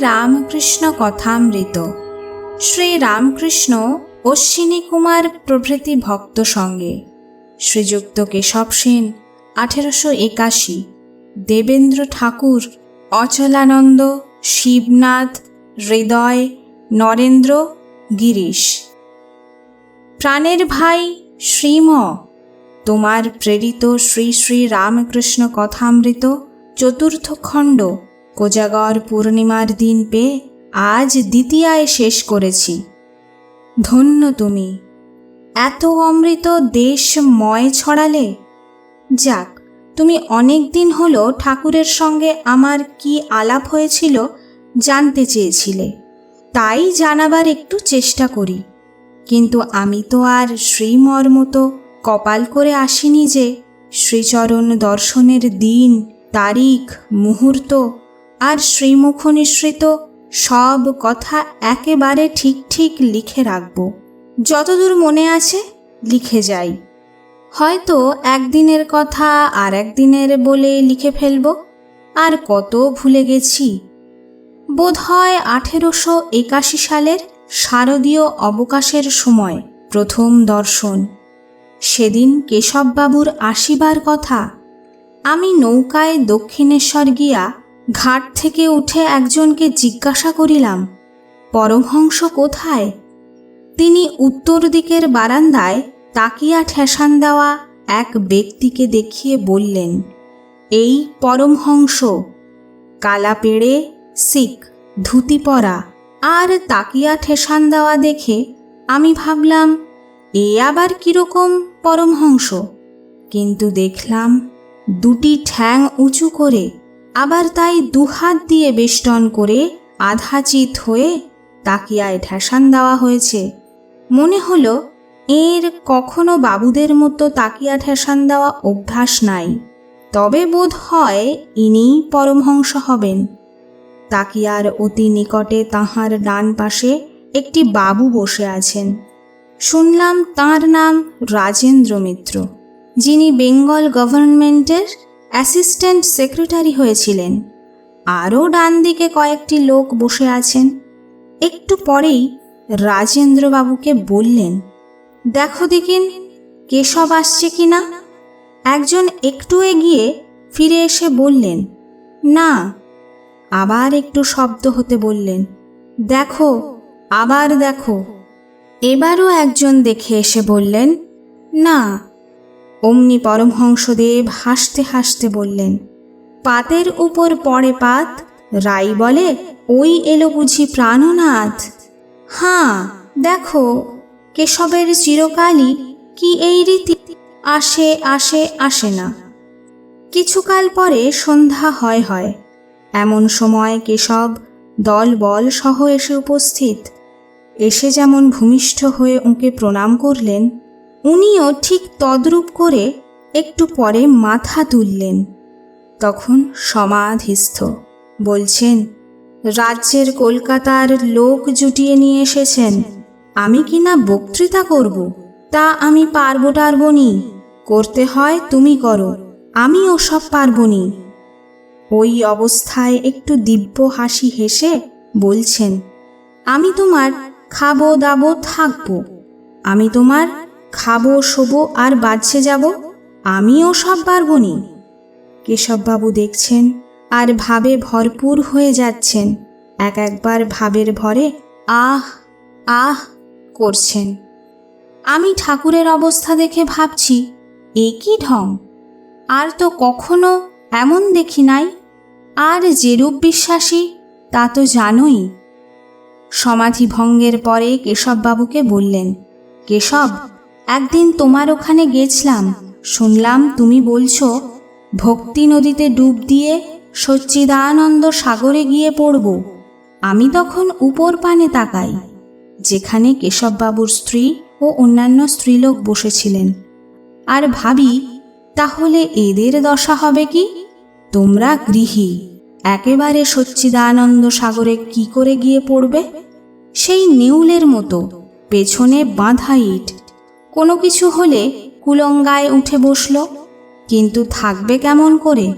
রামকৃষ্ণ কথামৃত। শ্রী রামকৃষ্ণ অশ্বিনী কুমার প্রভৃতি ভক্ত সঙ্গে। শ্রীযুক্ত কেশব সেন, আঠেরোশো একাশি। দেবেন্দ্র ঠাকুর, অচলানন্দ, শিবনাথ, হৃদয়, নরেন্দ্র, গিরিশ। প্রাণের ভাই শ্রীম, তোমার প্রেরিত শ্রী শ্রী রামকৃষ্ণ কথামৃত চতুর্থ খণ্ড। কোজাগর পূর্ণিমার দিন পেয়ে আজ দ্বিতীয়ায় শেষ করেছি। ধন্য তুমি। এত অমৃত দেশময় ছড়ালে? যাক, তুমি অনেক দিন হলো ঠাকুরের সঙ্গে আমার কি আলাপ হয়েছিল জানতে চেয়েছিলে। তাই জানাবার একটু চেষ্টা করি। কিন্তু আমি তো আর শ্রীমর মতো কপাল করে আসিনি যে শ্রীচরণ দর্শনের দিন, তারিখ, মুহূর্ত আর শ্রীমুখ নিঃসৃত সব কথা একেবারে ঠিক ঠিক লিখে রাখব। যতদূর মনে আছে লিখে যাই। হয়তো একদিনের কথা আর একদিনের বলে লিখে ফেলব। আর কত ভুলে গেছি। বোধ হয় আঠেরোশো একাশি সালের শারদীয় অবকাশের সময় প্রথম দর্শন। সেদিন কেশববাবুর আসিবার কথা। আমি নৌকায় দক্ষিণেশ্বর গিয়া ঘাট থেকে উঠে একজনকে জিজ্ঞাসা করিলাম, পরমহংস কোথায়? তিনি উত্তর দিকের বারান্দায় তাকিয়া ঠেসান দেওয়া এক ব্যক্তিকে দেখিয়ে বললেন, এই পরমহংস। কালা পেড়ে, শিখ, ধুতি পরা। আর তাকিয়া ঠেসান দেওয়া দেখে আমি ভাবলাম, এ আবার কীরকম পরমহংস? কিন্তু দেখলাম দুটি ঠ্যাং উঁচু করে আবার তাই দুহাত দিয়ে বেষ্টন করে আধাচিত হয়ে তাকিয়ায় ঠেসান দেওয়া হয়েছে। মনে হলো, এর কখনো বাবুদের মতো তাকিয়া ঠেসান দেওয়া অভ্যাস নাই। তবে বোধ হয় ইনিই পরমহংস হবেন। তাকিয়ার অতি নিকটে তাহার ডান পাশে একটি বাবু বসে আছেন। শুনলাম তার নাম রাজেন্দ্র মিত্র, যিনি বেঙ্গল গভর্নমেন্টের অ্যাসিস্ট্যান্ট সেক্রেটারি হয়েছিলেন। আরও ডান দিকে কয়েকটি লোক বসে আছেন। একটু পরেই রাজেন্দ্রবাবুকে বললেন, দেখো দেখিন, কেশব আসছে কি না? একজন একটু এগিয়ে ফিরে এসে বললেন, না। আবার একটু শব্দ হতে বললেন, দেখো, আবার দেখো। এবারও একজন দেখে এসে বললেন, না। অমনি পরমহংসদেব হাসতে হাসতে বললেন, পাতের উপর পড়ে পাত, রাই বলে, ওই এলো বুঝি প্রাণনাথ। হাঁ, দেখো, কেশবের চিরকালই কি এই রীতি? আসে আসে আসে না। কিছুকাল পরে সন্ধ্যা হয় হয়। এমন সময় কেশব দল বল সহ এসে উপস্থিত। এসে যেমন ভূমিষ্ঠ হয়ে ওকে প্রণাম করলেন উনিও ঠিক তদ্রূপ করে একটু পরে মাথা তুললেন। তখন সমাধিস্থ, বলছেন, রাজ্যের কলকাতার লোক জুটিয়ে নিয়ে এসেছেন। আমি কি না বক্তৃতা করব? তা আমি পারব টারবো নি। করতে হয় তুমি করো, আমি ওসব পারব নি ওই অবস্থায় একটু দিব্য হাসি হেসে বলছেন, আমি তোমার খাব দাবো থাকব। আমি তোমার খাব, শোবো আর বাজছে যাব, আমিও সব পারব নি কেশববাবু দেখছেন আর ভাবে ভরপুর হয়ে যাচ্ছেন। এক একবার ভাবের ভরে আহ আহ করছেন। আমি ঠাকুরের অবস্থা দেখে ভাবছি, এ কি ঢং? আর তো কখনো এমন দেখি নাই। আর যেরূপ বিশ্বাসী, তা তো জানোই। সমাধি ভঙ্গের পরে কেশববাবুকে বললেন, কেশব একদিন তোমার ওখানে গেছলাম, শুনলাম তুমি বলছো, ভক্তি নদীতে ডুব দিয়ে সচ্চিদানন্দ সাগরে গিয়ে পড়ব। আমি তখন উপর পানে তাকাই, যেখানে কেশববাবুর স্ত্রী ও অন্যান্য স্ত্রীলোক বসেছিলেন। আর ভাবি, তাহলে এদের দশা হবে কি? তোমরা গৃহী, একেবারে সচ্চিদানন্দ সাগরে কি করে গিয়ে পড়বে? সেই নেউলের মতো, পেছনে বাঁধা ইট কোনো কিছু হলে কুলঙ্গায় উঠে বসল। কিন্তু থাকবে কেমন করে?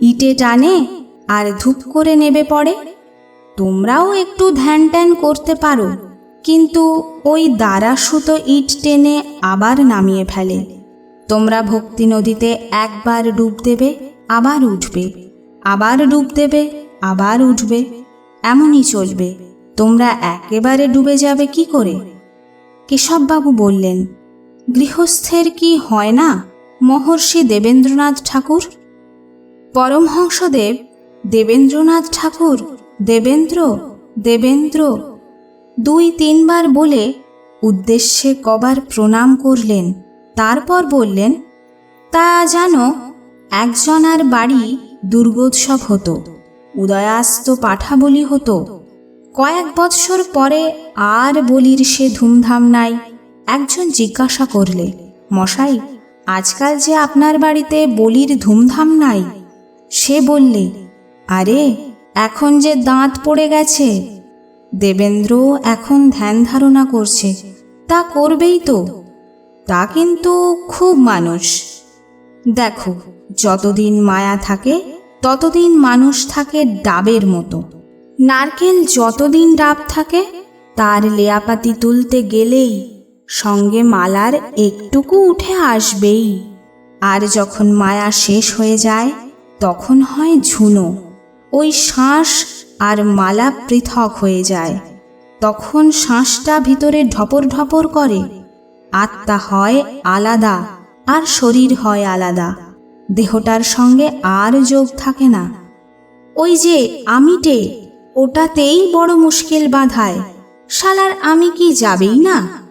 ইটে টানে আর ধূপ করে নেবে পড়ে তোমরাও একটু ধ্যান ট্যান করতে পারো। কিন্তু ওই দ্বারা সুতো ইট টেনে আবার নামিয়ে ফেলে। তোমরা ভক্তি নদীতে একবার ডুব দেবে, আবার উঠবে। আবার ডুব দেবে, আবার উঠবে। এমনই চলবে। তোমরা একেবারে ডুবে যাবে কি করে? কেশববাবু বললেন গৃহস্থের কি হয় না, মহর্ষি দেবেন্দ্রনাথ ঠাকুর? পরমহংসদেব, দেবেন্দ্রনাথ ঠাকুর, দেবেন্দ্র দেবেন্দ্র। দুই তিনবার বলে উদ্দেশ্যে কবার প্রণাম করলেন, তারপর বললেন, তা জানো একজনার বাড়ি দুর্গোৎসব হতো, উদয়াস্ত পাঠা বলি হতো। কয়েক বৎসর পরে আর বলির সে ধুমধাম নাই একজন জিজ্ঞাসা করলে, মশাই, আজকাল যে আপনার বাড়িতে বলির ধুমধাম নাই? সে বললে, আরে, এখন যে দাঁত পড়ে গেছে। দেবেন্দ্র এখন ধ্যান ধারণা করছে, তা করবেই তো। তা কিন্তু খুব মানুষ। দেখো, যতদিন মায়া থাকে, ততদিন মানুষ থাকে ডাবের মতো। নারকেল যতদিন ডাব থাকে, তার লেয়াপাতি তুলতে গেলেই সঙ্গে মালার একটুকু উঠে আসবেই। আর যখন মায়া শেষ হয়ে যায়, তখন হয় ঝুনো। ওই শ্বাস আর মালা পৃথক হয়ে যায়। তখন শ্বাসটা ভিতরে ঢপর ঢপর করে। আত্মা হয় আলাদা আর শরীর হয় আলাদা। দেহটার সঙ্গে আর যোগ থাকে না। ওই যে আমিটে, ওটাতেই বড় মুশকিল বাঁধায়। শালার আমি কি যাবেই না?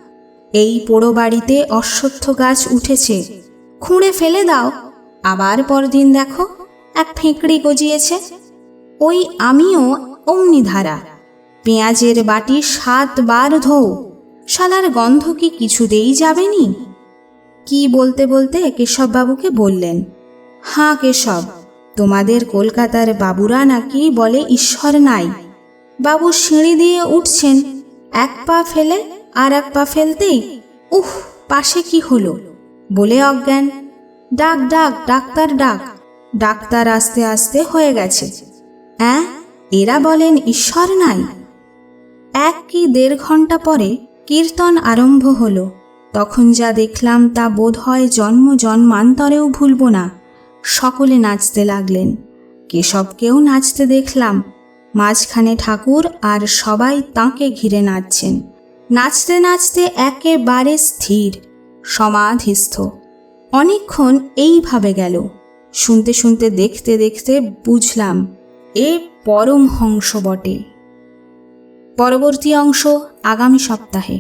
এই পোড়ো বাড়িতে অশ্বত্থ গাছ উঠেছে। খুঁড়ে ফেলে দাও। আবার পরদিন দেখো, এক ফেঁকড়ি গজিয়েছে। ওই আমিও অমনি ধারা পেঁয়াজের বাটি সাতবার ধো শালার গন্ধ কি কিছুতেই যাবেনি কি বলতে বলতে কেশববাবুকে বললেন, হাঁ কেশব, তোমাদের কলকাতার বাবুরা নাকি বলে ঈশ্বর নাই। বাবু সিঁড়ি দিয়ে উঠছেন, এক পা ফেলে আর এক পা ফেলতেই উহ পাশে কি হলো? বলে অজ্ঞান, ডাক ডাক, ডাক্তার ডাক, ডাক্তার আস্তে আস্তে হয়ে গেছে। অ্যাঁ? এরা বলেন ঈশ্বর নাই? এক কি দেড় ঘণ্টা পরে কীর্তন আরম্ভ হলো। তখন যা দেখলাম তা বোধ হয় জন্ম জন্মান্তরেও ভুলব না। সকলে নাচতে লাগলেন। কেশবকেও নাচতে দেখলাম। মাঝখানে ঠাকুর আর সবাই তাঁকে ঘিরে নাচছেন। নাচতে নাচতে একেবারে স্থির, সমাধিস্থ। অনেকক্ষণ এইভাবে গেল। শুনতে শুনতে দেখতে দেখতে বুঝলাম, এ পরমহংস বটে। পরবর্তী অংশ আগামী সপ্তাহে।